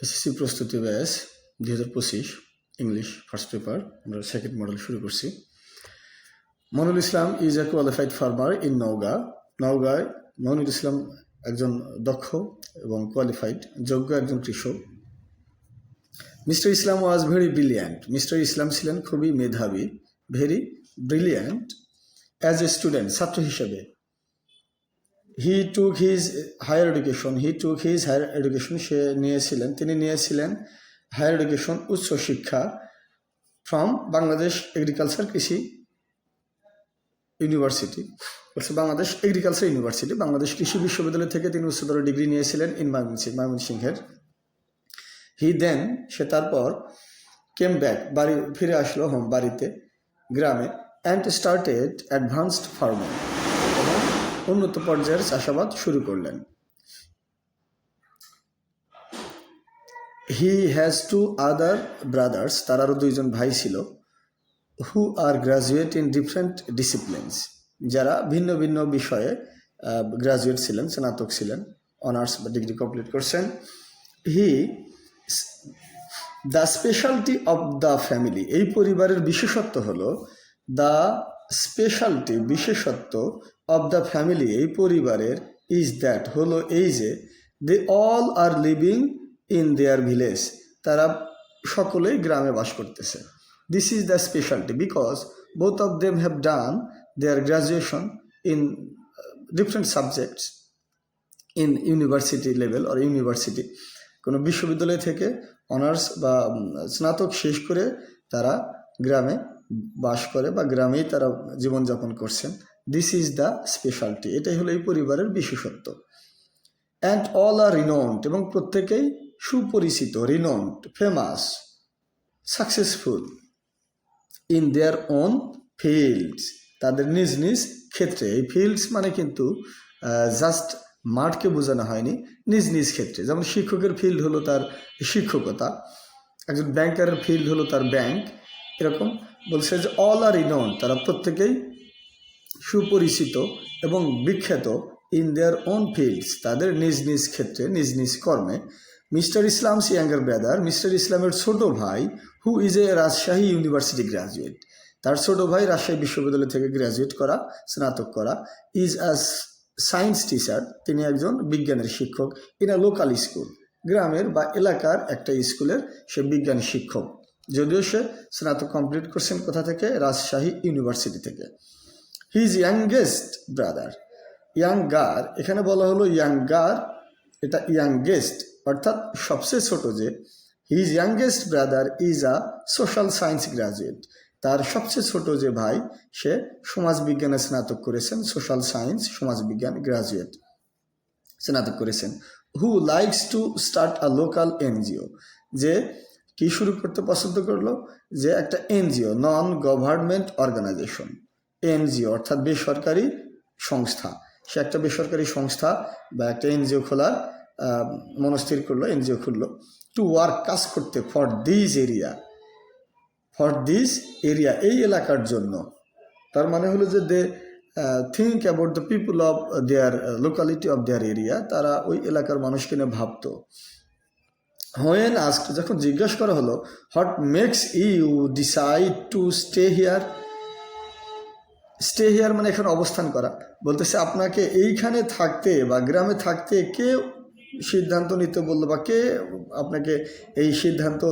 SSC প্রস্তুতি ব্যাস দুই হাজার পঁচিশ ইংলিশ ফার্স্ট পেপার আমরা সেকেন্ড মডেল শুরু করছি। Monul Islam is a qualified farmer in Naogaon নওগাঁয় Monul Islam একজন দক্ষ এবং কোয়ালিফাইড যোগ্য একজন কৃষক। Mister Islam was very brilliant mister Islam ছিলেন খুবই মেধাবী very brilliant as a student ছাত্র হিসেবে he took his higher education he took his higher education সে নিয়েছিলেন। তিনি নিয়েছিলেন হায়ার এডুকেশন উচ্চ শিক্ষা ফ্রম বাংলাদেশ এগ্রিকালচার কৃষি ইউনিভার্সিটি বলছে বাংলাদেশ এগ্রিকালচার ইউনিভার্সিটি বাংলাদেশ কৃষি বিশ্ববিদ্যালয় থেকে তিনি উচ্চতর ডিগ্রি নিয়েছিলেন ইন ময়মনসিংহ ময়মনসিংহের হি দেন সে তারপর কেম ব্যাক বাড়ি ফিরে আসলো হোম বাড়িতে, গ্রামে অ্যান্ড স্টার্টেড অ্যাডভান্সড ফার্মিং উন্নত পর্যায়ের চাষাবাদ শুরু করলেন। He has two other brothers তার আরও দুইজন ভাই ছিল who are graduate in different disciplines যারা ভিন্ন ভিন্ন বিষয়ে গ্রাজুয়েট ছিলেন, স্নাতক ছিলেন অনার্স বা ডিগ্রি কমপ্লিট করছেন। He the specialty of the family এই পরিবারের বিশেষত্ব হলো দ্য স্পেশালটি বিশেষত্ব অফ দ্য ফ্যামিলি এই পরিবারের ইজ দ্যাট হলো এই যে they all are living in their village তারা সকলেই গ্রামে বাস করতেছে। This is the speciality because both of them have done their graduation in different subjects in university level or university কোনো বিশ্ববিদ্যালয় থেকে অনার্স বা স্নাতক শেষ করে তারা গ্রামে বাস করে বা গ্রামেই তারা জীবনযাপন করছেন। দিস ইজ দ্য স্পেশালিটি এটাই হলো এই পরিবারের বিশেষত্ব। অ্যান্ড অল আর রিনাউন্ড এবং প্রত্যেকেই সুপরিচিত renowned famous successful in their own fields তাদের নিজ নিজ ক্ষেত্রে। এই ফিল্ডস মানে কিন্তু জাস্ট মাঠকে বোঝানো হয়নি, নিজ নিজ ক্ষেত্রে। যেমন শিক্ষকের ফিল্ড হলো তার শিক্ষকতা, একজন ব্যাংকারের ফিল্ড হলো তার ব্যাংক এরকম বলছে যে অল আর ইনন তারা প্রত্যেকেই সুপরিচিত এবং বিখ্যাত ইন দেয়ার ওন ফিল্ডস তাদের নিজ নিজ ক্ষেত্রে, নিজ নিজ কর্মে, mister Islam's younger brother, mister ইসলামের ছোট ভাই who is a Rajshahi university graduate তার ছোট ভাই রাজশাহী বিশ্ববিদ্যালয় থেকে গ্র্যাজুয়েট করা, স্নাতক করা ইজ আস সায়েন্স টিচার তিনি একজন বিজ্ঞানের শিক্ষক ইন আ লোকাল স্কুল গ্রামের বা এলাকার একটা স্কুলের সে বিজ্ঞান শিক্ষক, যদিও সে স্নাতক কমপ্লিট করছেন কোথা থেকে? রাজশাহী ইউনিভার্সিটি থেকে। হিজ ইয়াংগেস্ট ব্রাদার ইয়াংগার এখানে বলা হলো ইয়াংগার এটা ইয়াংগেস্ট অর্থাৎ সবচেয়ে ছোট যে his youngest brother is a social science graduate তার সবচেয়ে ছোট যে ভাই, সে সমাজবিজ্ঞানে স্নাতক করেছেন সোশ্যাল সায়েন্স সমাজবিজ্ঞান গ্রাজুয়েট স্নাতক করেছেন who likes to start a local NGO যে কি শুরু করতে পছন্দ করল? যে একটা NGO non government organization NGO, অর্থাৎ বেসরকারি সংস্থা। সে একটা বেসরকারি সংস্থা বা একটা এনজিও খোলার মনস্থির করল, এনজিও খুললো। টু ওয়ার্ক কাজ করতে for this area for this area এই এলাকার জন্য। তার মানে হলো যে they think about the people of their locality of their area তারা ওই এলাকার মানুষকে নিয়ে ভাবতো। হোয়েন আস্ক যখন জিজ্ঞাসা করা হলো what makes you decide to stay here stay here মানে এখানে অবস্থান করা। বলতেছে, আপনাকে এইখানে থাকতে বা গ্রামে থাকতে কে সিদ্ধান্ত নিতে বলল বা কে আপনাকে এই সিদ্ধান্ত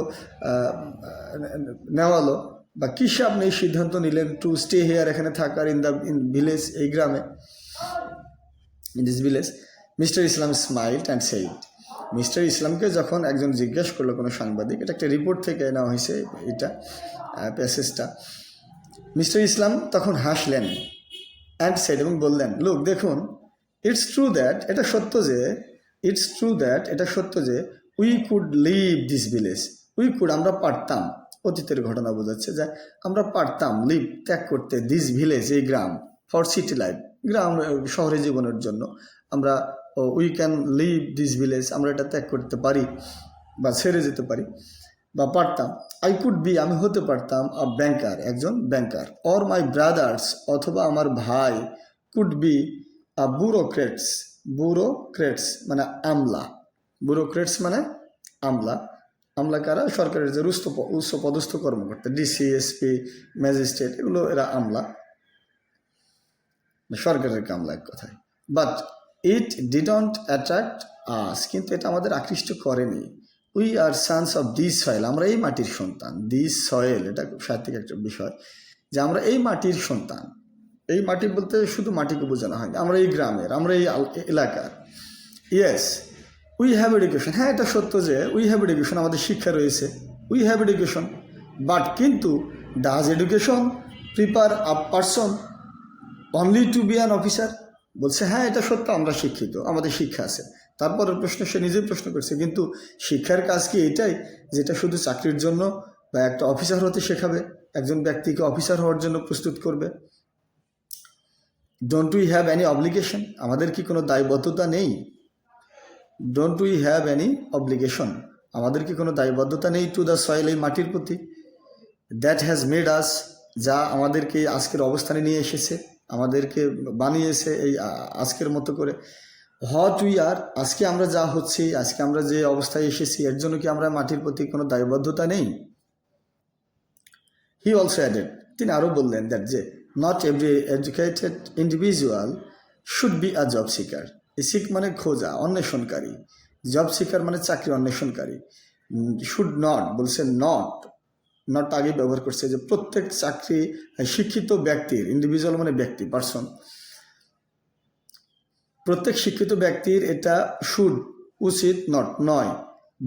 নেওয়ালো বা কিসে আপনি এই সিদ্ধান্ত নিলেন টু স্টে হেয়ার এখানে থাকার ইন দ্য ইন ভিলেজ এই গ্রামে? In this village mister Islam smiled and said mister ইসলামকে যখন একজন জিজ্ঞেস করল কোনো সাংবাদিক, এটা একটা রিপোর্ট থেকে নেওয়া হয়েছে এটা প্যাসেজটা মিস্টার ইসলাম তখন হাসলেন অ্যান্ড সেড এবং বললেন, লোক, দেখুন ইটস ট্রু দ্যাট এটা সত্য যে ইটস ট্রু দ্যাট এটা সত্য যে we could live this village we could আমরা পারতাম, অতীতের ঘটনা বোঝাচ্ছে যে, আমরা পারতাম লিভ ত্যাগ করতে দিস ভিলেজ এই গ্রাম ফর সিটি লাইফ গ্রাম, শহরে জীবনের জন্য, আমরা we can live this village আমরা এটা ত্যাগ করতে পারি বা ছেড়ে যেতে পারি। বা পারতাম। আই কুড বি আমি হতে পারতাম আ ব্যাংকার একজন ব্যাংকার অর মাই ব্রাদার্স অথবা আমার ভাই could be a bureaucrats bureaucrats মানে আমলা। ব্যুরোক্রেটস মানে আমলা। আমলা কারা? সরকারের যে উচ্চ উচ্চ পদস্থ কর্মকর্তা ডিসি এসপি ম্যাজিস্ট্রেট এগুলো এরা আমলা। সরকারের কামলা এক কথায়। But it didn't attract us কিন্তু এটা আমাদের আকৃষ্ট করেনি। We are sons of this soil আমরা এই মাটির সন্তান। দিস সয়েল এটা সাহিত্যিক একটা বিষয় যে আমরা এই মাটির সন্তান। এই মাটি বলতে শুধু মাটিকে বোঝানো হয় আমরা এই গ্রামের, আমরা এই এলাকার। ইয়েস উই হ্যাভ এডুকেশন হ্যাঁ এটা সত্য যে উই হ্যাভ এডুকেশন আমাদের শিক্ষা রয়েছে। উই হ্যাভ এডুকেশন বাট কিন্তু does education prepare a person only to be an officer বলছে হ্যাঁ এটা সত্য, আমরা শিক্ষিত, আমাদের শিক্ষা আছে। তারপরের প্রশ্ন, সে নিজেই প্রশ্ন করছে। কিন্তু শিক্ষার কাজ কি এটাই? যেটা শুধু চাকরির জন্য বা একটা অফিসার হতে শেখাবে, একজন ব্যক্তিকে অফিসার হওয়ার জন্য প্রস্তুত করবে? Don't we have any obligation আমাদের কি কোনো দায়বদ্ধতা নেই? Don't we have any obligation আমাদের কি কোনো দায়বদ্ধতা নেই টু দ্য সয়েল এই মাটির প্রতি? দ্যাট হ্যাজ মেড আস যা আমাদেরকে আজকের অবস্থানে নিয়ে এসেছে, আমাদেরকে বানিয়েছে এই আজকের মতো করে। হোয়াট উই আর, আজকে আমরা যা হচ্ছি, আজকে আমরা যে অবস্থায় এসেছি, এর জন্য কি আমরা মাটির প্রতি কোনো দায়বদ্ধতা নেই? হি অলসো অ্যাডেড তিনি আরও বললেন দ্যাট যে not every educated individual should be a job seeker seek মানে খোঁজা, অন্বেষণকারী। জব সিকার মানে চাকরি অন্বেষণকারী। শুড নট বলছে নট নট আগে ব্যবহার করছে যে প্রত্যেক চাকরি শিক্ষিত ব্যক্তির ইন্ডিভিজুয়াল মানে ব্যক্তি পার্সন প্রত্যেক শিক্ষিত ব্যক্তির এটা শুড উচিত নট, নয়।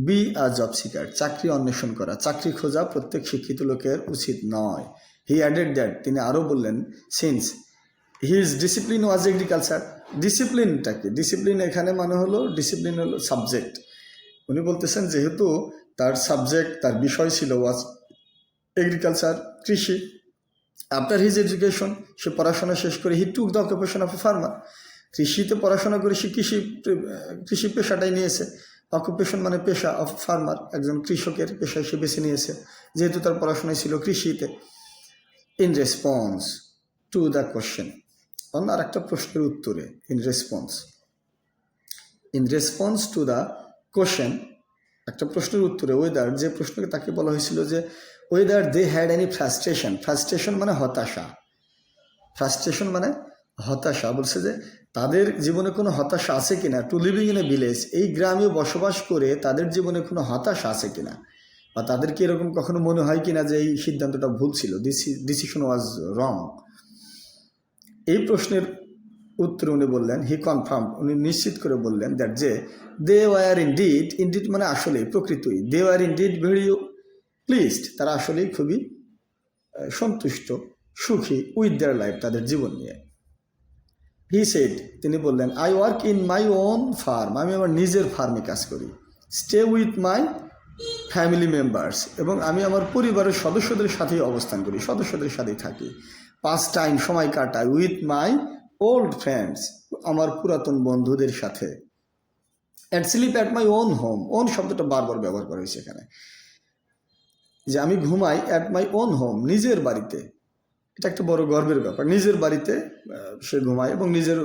বি আ জব সিকার, চাকরি অন্বেষণ করা, চাকরি খোঁজা প্রত্যেক শিক্ষিত লোকের উচিত নয়। হি অ্যাডেড দ্যাট তিনি আরও বললেন since his discipline was agriculture ডিসিপ্লিনটা কি? ডিসিপ্লিন এখানে মানে হলো ডিসিপ্লিন হলো সাবজেক্ট উনি বলতেছেন, যেহেতু তার সাবজেক্ট তার বিষয় ছিল ওয়াজ এগ্রিকালচার কৃষি আফটার হিজ এডুকেশন সে পড়াশোনা শেষ করে he took the occupation of a farmer কৃষিতে পড়াশোনা করে সে কৃষি কৃষি পেশাটাই নিয়েছে। অকুপেশন মানে পেশা অফ ফার্মার একজন কৃষকের পেশা সে বেছে নিয়েছে, যেহেতু তার পড়াশোনায় ছিল কৃষিতে। In response to the question অন্য আর একটা প্রশ্নের উত্তরে in response in response to the question একটা প্রশ্নের উত্তরে ওয়েদার যে প্রশ্নকে তাকে বলা হয়েছিল যে whether they had any frustration frustration মানে হতাশা। ফ্রাস্ট্রেশন মানে হতাশা, বলছে যে তাদের জীবনে কোনো হতাশা আছে কিনা? To living in a village এই গ্রামে বসবাস করে তাদের জীবনে কোনো হতাশা আছে কিনা? বা তাদের কি এরকম কখনো মনে হয় কিনা যে এই সিদ্ধান্তটা ভুল ছিল? ডিসিশন ওয়াজ রং এই প্রশ্নের উত্তরে উনি বললেন হি কনফার্ম উনি নিশ্চিত করে বললেন দ্যাট যে দে ওয়ার ইনডিড ইনডিড মানে আসলেই, প্রকৃতই they were indeed very pleased তারা আসলেই খুবই সন্তুষ্ট, সুখী উইথ দেয়ার লাইফ তাদের জীবন নিয়ে। হি সেড তিনি বললেন I work in my own farm আমি আমার নিজের ফার্মে কাজ করি। Stay with my family members এবং আমি আমার পরিবারের সদস্যদের সাথেই অবস্থান করি, সদস্যদের সাথেই থাকি। পাঁচ টাইম সময় কাটাই উইথ মাই ওল্ড ফ্রেন্ডস আমার পুরাতন বন্ধুদের সাথে। And sleep at my own home own শব্দটা বারবার ব্যবহার করা হয়েছে এখানে। যে আমি ঘুমাই অ্যাট মাই ওন হোম নিজের বাড়িতে। এটা একটা বড় গর্বের ব্যাপার। নিজের বাড়িতে সে ঘুমায় এবং নিজের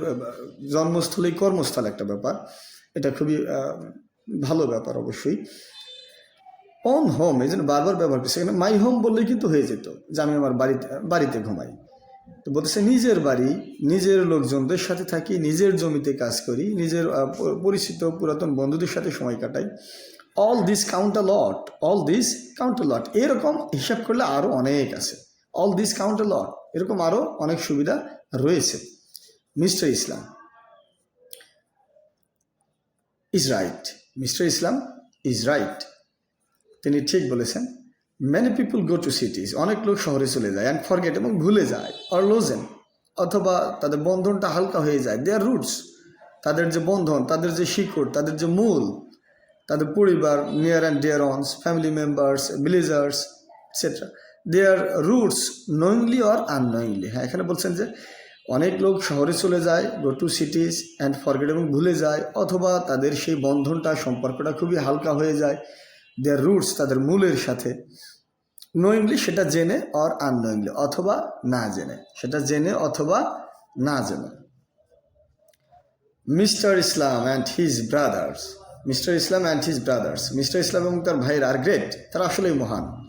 জন্মস্থলেই কর্মস্থল একটা ব্যাপার। এটা খুবই ভালো ব্যাপার অবশ্যই। অন হোম এই জন্য বারবার ব্যবহার করছে। এখানে মাই হোম বললেই কিন্তু হয়ে যেত যে আমি আমার বাড়িতে বাড়িতে ঘুমাই। তো বলতেছে নিজের বাড়ি, নিজের লোকজনদের সাথে থাকি, নিজের জমিতে কাজ করি, নিজের পরিচিত পুরাতন বন্ধুদের সাথে সময় কাটাই। All this count a lot all this count a lot এরকম হিসাব করলে আরও অনেক আছে। অল দিস কাউন্ট লট এরকম আরও অনেক সুবিধা রয়েছে। Mister Islam. Is right mister Islam is right তিনি ঠিক বলেছেন। Many people go to cities অনেক লোক শহরে চলে যায় অ্যান্ড ফরগেট এবং ভুলে যায় অর লোজেন অথবা তাদের বন্ধনটা হালকা হয়ে যায়। দেয়ার রুটস তাদের যে বন্ধন, তাদের যে শিকড়, তাদের যে মূল, তাদের পরিবার near and dear ones family members villagers etcetera their roots knowingly or unknowingly হ্যাঁ এখানে বলছেন যে অনেক লোক শহরে চলে যায় go to cities and forget এবং ভুলে যায়, অথবা তাদের সেই বন্ধনটা, সম্পর্কটা খুবই হালকা হয়ে যায় দেয়ার রুটস তাদের মূলের সাথে। নোয়িংলি সেটা জেনে অর আননোয়িংলি অথবা না জেনে। সেটা জেনে অথবা না জেনে। Mister Islam and his brothers mister Islam and his brothers mister Islam এবং তার ভাইয়ের আর গ্রেট তারা আসলেই মহান।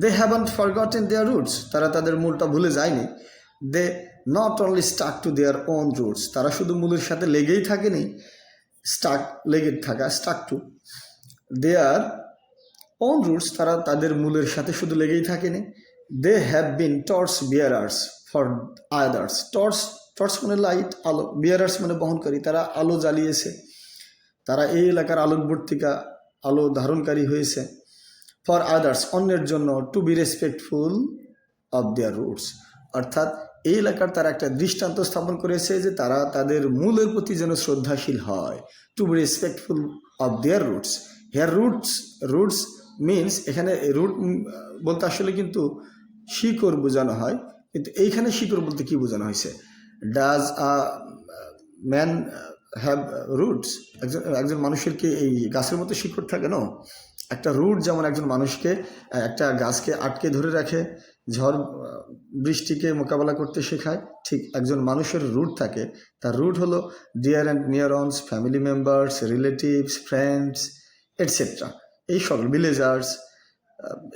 They haven't forgotten their roots তারা তাদের মূলটা ভুলে যায়নি। They not only stuck to their own roots তারা শুধু মূলের সাথে লেগেই থাকেনি স্টাক লেগে থাকা stuck to their own roots তারা তাদের মূলের সাথে শুধু লেগেই থাকেনি। They have been torch bearers for others torch torch মানে লাইট আলো বিয়ারার্স মানে বহনকারী। তারা আলো জ্বালিয়েছে। তারা এই এলাকার আলোকবর্তিকা, আলো ধারণকারী হয়েছে। ফর আদার্স অন্যের জন্য to be respectful of their roots অর্থাৎ এই এলাকার তারা একটা দৃষ্টান্ত স্থাপন করেছে যে তারা তাদের মূলের প্রতি যেন শ্রদ্ধাশীল হয় to be respectful of their roots here roots roots means এখানে রুট বলতে আসলে কিন্তু শিকড় বোঝানো হয়, কিন্তু এইখানে শিকড় বলতে কি বোঝানো হয়েছে? Does a man have roots একজন একজন মানুষের কি এই গাছের মতো শিকড় থাকে? না একটা রুট যেমন একজন মানুষকে একটা গাছকে আটকে ধরে রাখে, ঝড় বৃষ্টিকে মোকাবেলা করতে শেখায়, ঠিক একজন মানুষের রুট থাকে। তার রুট হলো dear and near ones family members relatives friends etcetera এই সকল ভিলেজার্স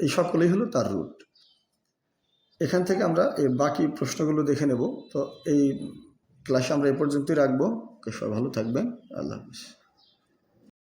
এই সকলেই হলো তার রুট। এখান থেকে আমরা এই বাকি প্রশ্নগুলো দেখে নেব। তো এই ক্লাসে আমরা এ পর্যন্তই রাখব। সবাই ভালো থাকবেন। আল্লাহ হাফিজ।